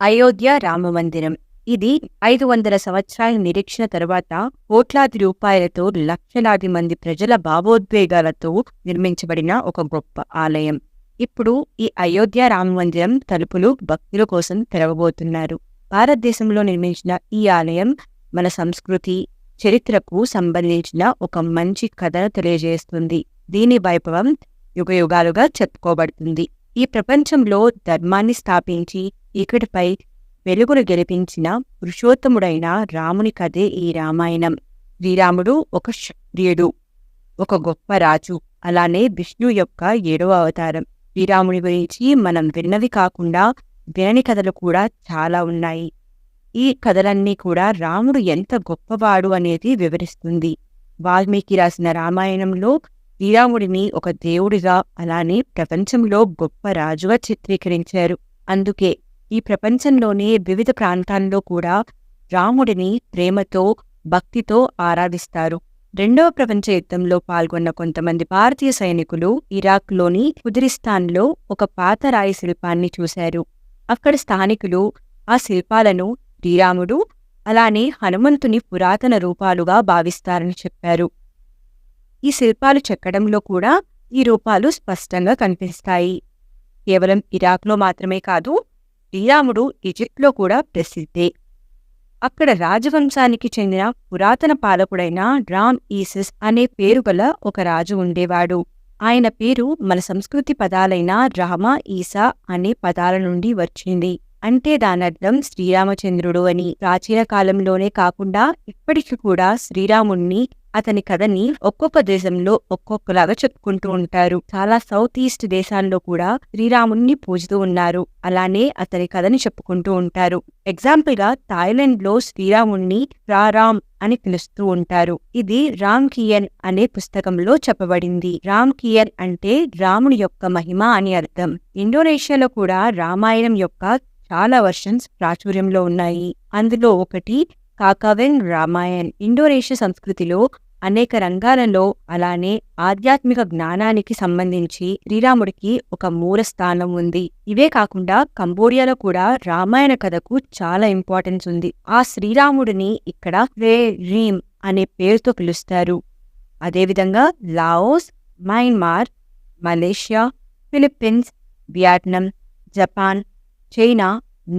అయోధ్య రామమందిరం ఇది ఐదు వందల సంవత్సరాల నిరీక్షణ తరువాత కోట్లాది రూపాయలతో లక్షలాది మంది ప్రజల భావోద్వేగాలతో నిర్మించబడిన ఒక గొప్ప ఆలయం. ఇప్పుడు ఈ అయోధ్య రామమందిరం తలుపులు భక్తుల కోసం తెరవబోతున్నారు. భారతదేశంలో నిర్మించిన ఈ ఆలయం మన సంస్కృతి చరిత్రకు సంబంధించిన ఒక మంచి కథను తెలియజేస్తుంది. దీని వైభవం యుగయుగాలుగా చెప్పుకోబడుతుంది. ఈ ప్రపంచంలో ధర్మాన్ని స్థాపించి ఇక్కడిపై వెలుగును గెలిపించిన పురుషోత్తముడైన రాముని కథే ఈ రామాయణం. శ్రీరాముడు ఒక క్షత్రియుడు ఒక గొప్ప రాజు అలానే విష్ణు యొక్క ఏడవ అవతారం. శ్రీరాముని గురించి మనం విన్నవి కాకుండా వినని కథలు కూడా చాలా ఉన్నాయి. ఈ కథలన్నీ కూడా రాముడు ఎంత గొప్పవాడు అనేది వివరిస్తుంది. వాల్మీకి రాసిన రామాయణంలో శ్రీరాముడిని ఒక దేవుడిగా అలానే ప్రపంచంలో గొప్ప రాజుగా చిత్రీకరించారు. అందుకే ఈ ప్రపంచంలోనే వివిధ ప్రాంతాల్లో కూడా రాముడిని ప్రేమతో భక్తితో ఆరాధిస్తారు. రెండవ ప్రపంచ యుద్ధంలో పాల్గొన్న కొంతమంది భారతీయ సైనికులు ఇరాక్లోని కుదిరిస్తాన్లో ఒక పాత రాయి శిల్పాన్ని చూశారు. అక్కడ స్థానికులు ఆ శిల్పాలను శ్రీరాముడు అలానే హనుమంతుని పురాతన రూపాలుగా భావిస్తారని చెప్పారు. ఈ శిల్పాలు చెక్కడంలో కూడా ఈ రూపాలు స్పష్టంగా కనిపిస్తాయి. కేవలం ఇరాక్లో మాత్రమే కాదు శ్రీరాముడు ఈజిప్ట్లో కూడా ప్రసిద్ధే. అక్కడ రాజవంశానికి చెందిన పురాతన పాలకుడైన రామ్ ఈసిస్ అనే పేరు గల ఒక రాజు ఉండేవాడు. ఆయన పేరు మన సంస్కృతి పదాలైన రామ ఈసా అనే పదాల నుండి వచ్చింది. అంటే దానర్థం శ్రీరామచంద్రుడు అని. ప్రాచీన కాలంలోనే కాకుండా ఇప్పటికి కూడా శ్రీరాముణ్ణి అతని కథని ఒక్కొక్క దేశంలో ఒక్కొక్కలాగా చెప్పుకుంటూ ఉంటారు. చాలా సౌత్ ఈస్ట్ దేశాల్లో కూడా శ్రీరాముణ్ణి పూజుతూ ఉన్నారు. అలానే అతని కథని చెప్పుకుంటూ ఉంటారు. ఎగ్జాంపుల్గా థాయిలాండ్లో శ్రీరాముణ్ణి రారామ్ అని పిలుస్తూ ఉంటారు. ఇది రామ్ కియన్ అనే పుస్తకంలో చెప్పబడింది. రామ్ కియన్ అంటే రాముని యొక్క మహిమ అని అర్థం. ఇండోనేషియాలో కూడా రామాయణం యొక్క చాలా వర్షన్స్ ప్రాచుర్యంలో ఉన్నాయి. అందులో ఒకటి కాకావెన్ రామాయణ్. ఇండోనేషియా సంస్కృతిలో అనేక రంగాలలో అలానే ఆధ్యాత్మిక జ్ఞానానికి సంబంధించి శ్రీరాముడికి ఒక మూల స్థానం ఉంది. ఇవే కాకుండా కంబోడియాలో కూడా రామాయణ కథకు చాలా ఇంపార్టెన్స్ ఉంది. ఆ శ్రీరాముడిని ఇక్కడ రే రీమ్ అనే పేరుతో పిలుస్తారు. అదేవిధంగా Laos Myanmar Malaysia Philippines Vietnam Japan China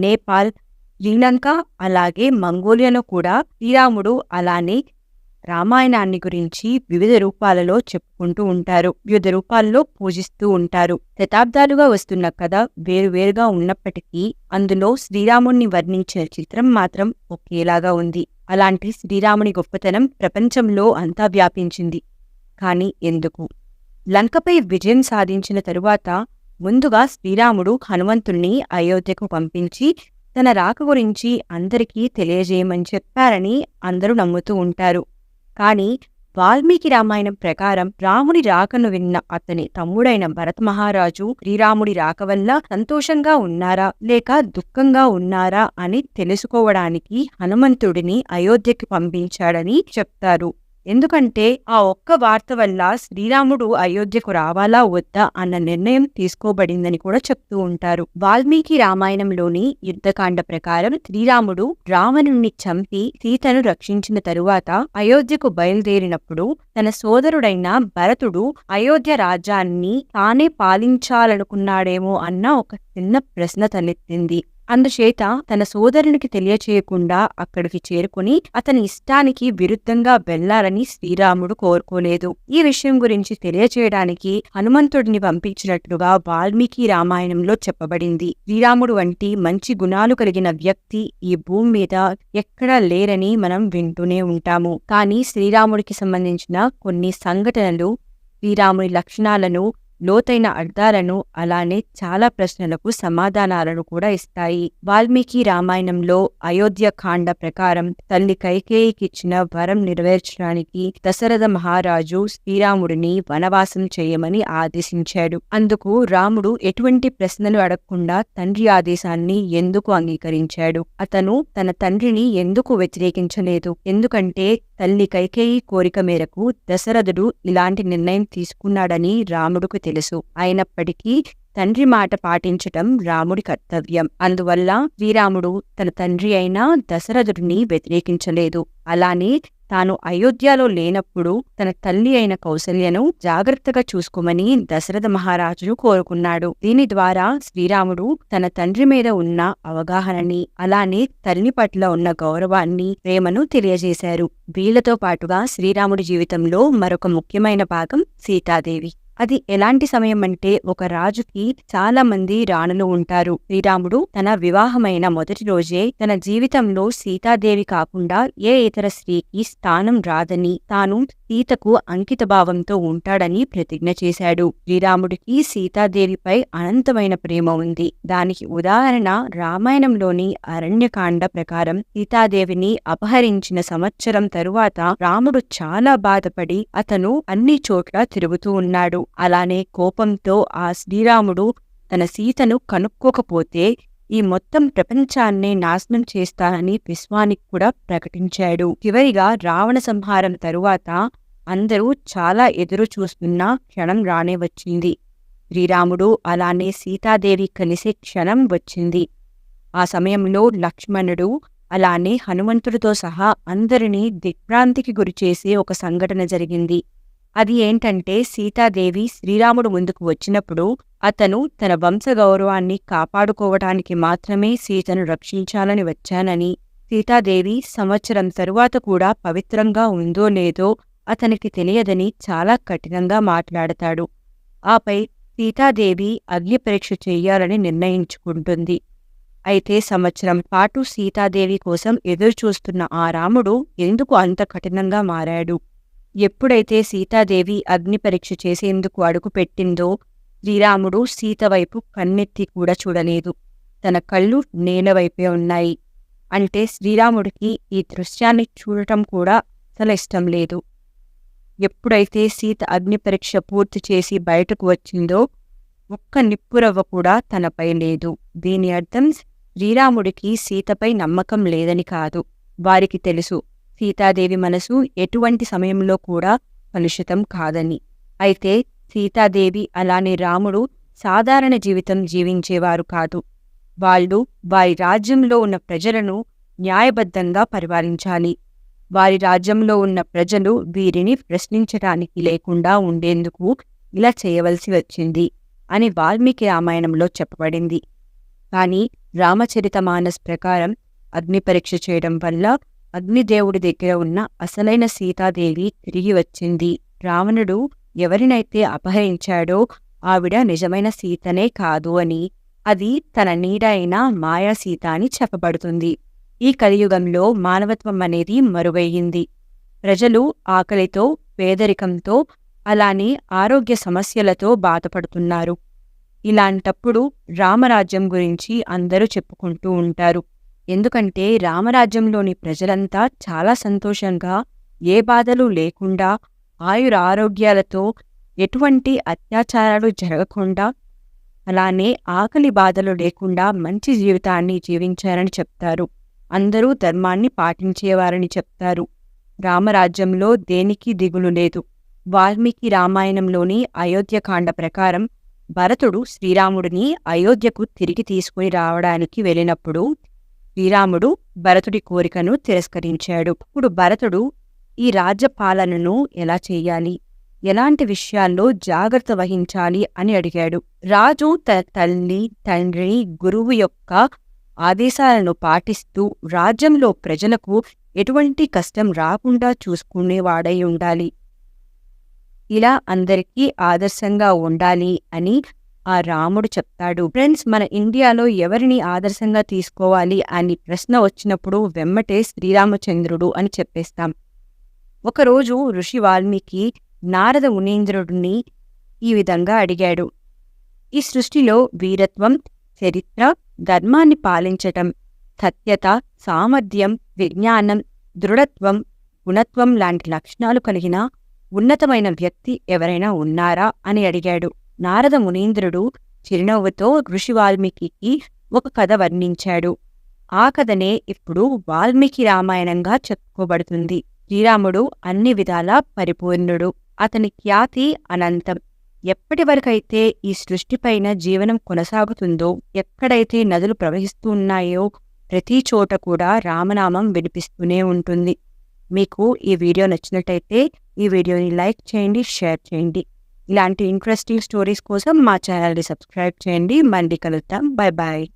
Nepal Sri Lanka అలాగే మంగోలియాలో కూడా శ్రీరాముడు అలానే రామాయణాన్ని గురించి వివిధ రూపాలలో చెప్పుకుంటూ ఉంటారు వివిధ రూపాల్లో పూజిస్తూ ఉంటారు. శతాబ్దాలుగా వస్తున్న కథ వేరువేరుగా ఉన్నప్పటికీ అందులో శ్రీరాముణ్ణి వర్ణించిన చిత్రం మాత్రం ఒకేలాగా ఉంది. అలాంటి శ్రీరాముని గొప్పతనం ప్రపంచంలో అంతా వ్యాపించింది. కాని ఎందుకు? లంకపై విజయం సాధించిన తరువాత ముందుగా శ్రీరాముడు హనుమంతుణ్ణి అయోధ్యకు పంపించి తన రాక గురించి అందరికీ తెలియజేయమని చెప్పారని అందరూ నమ్ముతూ ఉంటారు. కాని వాల్మీకి రామాయణం ప్రకారం రాముని రాకను విన్న అతని తమ్ముడైన భరత్ మహారాజు శ్రీరాముడి రాక వల్ల సంతోషంగా ఉన్నారా లేక దుఃఖంగా ఉన్నారా అని తెలుసుకోవడానికి హనుమంతుడిని అయోధ్యకి పంపించాడని చెప్తారు. ఎందుకంటే ఆ ఒక్క వార్త వల్ల శ్రీరాముడు అయోధ్యకు రావాలా వద్దా అన్న నిర్ణయం తీసుకోబడిందని కూడా చెప్తూ ఉంటారు. వాల్మీకి రామాయణంలోని యుద్ధకాండ ప్రకారం శ్రీరాముడు రావణుణ్ణి చంపి సీతను రక్షించిన తరువాత అయోధ్యకు బయలుదేరినప్పుడు తన సోదరుడైన భరతుడు అయోధ్య రాజ్యాన్ని తానే పాలించాలనుకున్నాడేమో అన్న ఒక చిన్న ప్రశ్న తలెత్తింది. అందుచేత తన సోదరునికి తెలియచేయకుండా అక్కడికి చేరుకుని అతని ఇష్టానికి విరుద్ధంగా వెళ్ళాలని శ్రీరాముడు కోరుకోలేదు. ఈ విషయం గురించి తెలియచేయడానికి హనుమంతుడిని పంపించినట్లుగా వాల్మీకి రామాయణంలో చెప్పబడింది. శ్రీరాముడు వంటి మంచి గుణాలు కలిగిన వ్యక్తి ఈ భూమి మీద ఎక్కడా లేరని మనం వింటూనే ఉంటాము. కానీ శ్రీరాముడికి సంబంధించిన కొన్ని సంఘటనలు శ్రీరాముడి లక్షణాలను లోతైన అర్థాలను అలానే చాలా ప్రశ్నలకు సమాధానాలను కూడా ఇస్తాయి. వాల్మీకి రామాయణంలో అయోధ్య కాండ ప్రకారం తల్లి కైకేయికిచ్చిన వరం నెరవేర్చడానికి దశరథ మహారాజు శ్రీరాముడిని వనవాసం చేయమని ఆదేశించాడు. అందుకు రాముడు ఎటువంటి ప్రశ్నలు అడగకుండా తండ్రి ఆదేశాన్ని ఎందుకు అంగీకరించాడు? అతను తన తండ్రిని ఎందుకు వ్యతిరేకించలేదు? ఎందుకంటే తల్లి కైకేయి కోరిక మేరకు దశరథుడు ఇలాంటి నిర్ణయం తీసుకున్నాడని రాముడుకు తెలుసు. అయినప్పటికీ తండ్రి మాట పాటించటం రాముడి కర్తవ్యం. అందువల్ల శ్రీరాముడు తన తండ్రి అయిన దశరథుడిని వ్యతిరేకించలేదు. అలానే తాను అయోధ్యలో లేనప్పుడు తన తల్లి అయిన కౌసల్యను జాగ్రత్తగా చూసుకోమని దశరథ మహారాజును కోరుకున్నాడు. దీని ద్వారా శ్రీరాముడు తన తండ్రి మీద ఉన్న అవగాహనని అలానే తల్లి పట్ల ఉన్న గౌరవాన్ని ప్రేమను తెలియజేశారు. వీళ్ళతో పాటుగా శ్రీరాముడి జీవితంలో మరొక ముఖ్యమైన భాగం సీతాదేవి. అది ఎలాంటి సమయం అంటే ఒక రాజుకి చాలా మంది రాణులు ఉంటారు. శ్రీరాముడు తన వివాహమైన మొదటి రోజే తన జీవితంలో సీతాదేవి కాకుండా ఏ ఇతర స్త్రీకి స్థానం రాదని తాను సీతకు అంకిత భావంతో ఉంటాడని ప్రతిజ్ఞ చేశాడు. శ్రీరాముడికి సీతాదేవిపై అనంతమైన ప్రేమ ఉంది. దానికి ఉదాహరణ రామాయణంలోని అరణ్యకాండ ప్రకారం సీతాదేవిని అపహరించిన సంవత్సరం తరువాత రాముడు చాలా బాధపడి అతను అన్ని చోట్ల తిరుగుతూ ఉన్నాడు. అలానే కోపంతో ఆ శ్రీరాముడు తన సీతను కనుక్కోకపోతే ఈ మొత్తం ప్రపంచాన్నే నాశనం చేస్తానని విశ్వానికి కూడా ప్రకటించాడు. చివరిగా రావణ సంహారం తరువాత అందరూ చాలా ఎదురు చూస్తున్న క్షణం రానే వచ్చింది. శ్రీరాముడు అలానే సీతాదేవి కలిసే క్షణం వచ్చింది. ఆ సమయంలో లక్ష్మణుడు అలానే హనుమంతుడితో సహా అందరినీ దిగ్భ్రాంతికి గురిచేసే ఒక సంఘటన జరిగింది. అది ఏంటంటే సీతాదేవి శ్రీరాముడు ముందుకు వచ్చినప్పుడు అతను తన వంశగౌరవాన్ని కాపాడుకోవటానికి మాత్రమే సీతను రక్షించాలని వచ్చానని సీతాదేవి సంవత్సరం తరువాత కూడా పవిత్రంగా ఉందో లేదో అతనికి తెలియదని చాలా కఠినంగా మాట్లాడతాడు. ఆపై సీతాదేవి అగ్ని పరీక్ష చెయ్యాలని నిర్ణయించుకుంటుంది. అయితే సంవత్సరం పాటు సీతాదేవి కోసం ఎదురుచూస్తున్న ఆ రాముడు ఎందుకు అంత కఠినంగా మారాడు? ఎప్పుడైతే సీతాదేవి అగ్ని పరీక్ష చేసేందుకు అడుగుపెట్టిందో శ్రీరాముడు సీత వైపు కన్నెత్తి కూడా చూడలేదు. తన కళ్ళు నేలవైపే ఉన్నాయి. అంటే శ్రీరాముడికి ఈ దృశ్యాన్ని చూడటం కూడా అసలు ఇష్టం లేదు. ఎప్పుడైతే సీత అగ్ని పరీక్ష పూర్తి చేసి బయటకు వచ్చిందో ఒక్క నిప్పురవ్వ కూడా తనపై లేదు. దీని అర్థం శ్రీరాముడికి సీతపై నమ్మకం లేదని కాదు. వారికి తెలుసు. సీతాదేవి మనసు ఎటువంటి సమయంలో కూడా కలుషితం కాదని. అయితే సీతాదేవి అలానే రాముడు సాధారణ జీవితం జీవించేవారు కాదు. వాళ్ళు వారి రాజ్యంలో ఉన్న ప్రజలను న్యాయబద్ధంగా పరిపాలించాలి. వారి రాజ్యంలో ఉన్న ప్రజలు వీరిని ప్రశ్నించటానికి లేకుండా ఉండేందుకు ఇలా చేయవలసి వచ్చింది అని వాల్మీకి రామాయణంలో చెప్పబడింది. కానీ రామచరితమానస్ ప్రకారం అగ్ని పరీక్ష చేయడం వల్ల అగ్నిదేవుడి దగ్గర ఉన్న అసలైన సీతాదేవి తిరిగి వచ్చింది. రావణుడు ఎవరినైతే అపహరించాడో ఆవిడ నిజమైన సీతనే కాదు అని అది తన నీడ అయిన మాయా సీత అని చెప్పబడుతుంది. ఈ కలియుగంలో మానవత్వం అనేది మరుగయ్యింది ప్రజలు ఆకలితో పేదరికంతో అలానే ఆరోగ్య సమస్యలతో బాధపడుతున్నారు. ఇలాంటప్పుడు రామరాజ్యం గురించి అందరూ చెప్పుకుంటూ ఉంటారు. ఎందుకంటే రామరాజ్యంలోని ప్రజలంతా చాలా సంతోషంగా ఏ బాధలు లేకుండా ఆయుర ఆరోగ్యాలతో ఎటువంటి అత్యాచారాలు జరగకుండా అలానే ఆకలి బాధలు లేకుండా మంచి జీవితాన్ని జీవించారని చెప్తారు. అందరూ ధర్మాన్ని పాటించేవారని చెప్తారు. రామరాజ్యంలో దేనికి దిగులు లేదు. వాల్మీకి రామాయణంలోని అయోధ్యకాండ ప్రకారం భరతుడు శ్రీరాముడిని అయోధ్యకు తిరిగి తీసుకుని రావడానికి వెళ్ళినప్పుడు శ్రీరాముడు భరతుడి కోరికను తిరస్కరించాడు. ఇప్పుడు భరతుడు ఈ రాజ్యపాలనను ఎలా చేయాలి? ఎలాంటి విషయాల్లో జాగ్రత్త వహించాలి అని అడిగాడు. రాజు తన తల్లి తండ్రి గురువు యొక్క ఆదేశాలను పాటిస్తూ రాజ్యంలో ప్రజలకు ఎటువంటి కష్టం రాకుండా చూసుకునేవాడై ఉండాలి. ఇలా అందరికీ ఆదర్శంగా ఉండాలి అని ఆ రాముడు చెప్తాడు ఫ్రెండ్స్ మన ఇండియాలో ఎవరిని ఆదర్శంగా తీసుకోవాలి? అని ప్రశ్న వచ్చినప్పుడు వెమ్మటే శ్రీరామచంద్రుడు అని చెప్పేస్తాం. ఒకరోజు ఋషి వాల్మీకి నారద మునీంద్రుడిని ఈ విధంగా అడిగాడు. ఈ సృష్టిలో వీరత్వం చరిత్ర ధర్మాన్ని పాలించటం సత్యత సామర్థ్యం విజ్ఞానం దృఢత్వం గుణత్వం లాంటి లక్షణాలు కలిగిన ఉన్నతమైన వ్యక్తి ఎవరైనా ఉన్నారా? అని అడిగాడు. నారద మునీంద్రుడు చిరునవ్వుతో ఋషి వాల్మీకి ఒక కథ వర్ణించాడు. ఆ కథనే ఇప్పుడు వాల్మీకి రామాయణంగా చెప్పుకోబడుతుంది. శ్రీరాముడు అన్ని విధాలా పరిపూర్ణుడు. అతని ఖ్యాతి అనంతం. ఎప్పటి వరకైతే ఈ సృష్టిపైన జీవనం కొనసాగుతుందో ఎక్కడైతే నదులు ప్రవహిస్తూ ఉన్నాయో ప్రతి చోట కూడా రామనామం వినిపిస్తూనే ఉంటుంది. మీకు ఈ వీడియో నచ్చినట్టయితే ఈ వీడియోని లైక్ చేయండి షేర్ చేయండి. ఇలాంటి ఇంట్రెస్టింగ్ స్టోరీస్ కోసం మా ఛానల్ని సబ్స్క్రైబ్ చేయండి. మళ్ళీ కలుద్దాం. Bye bye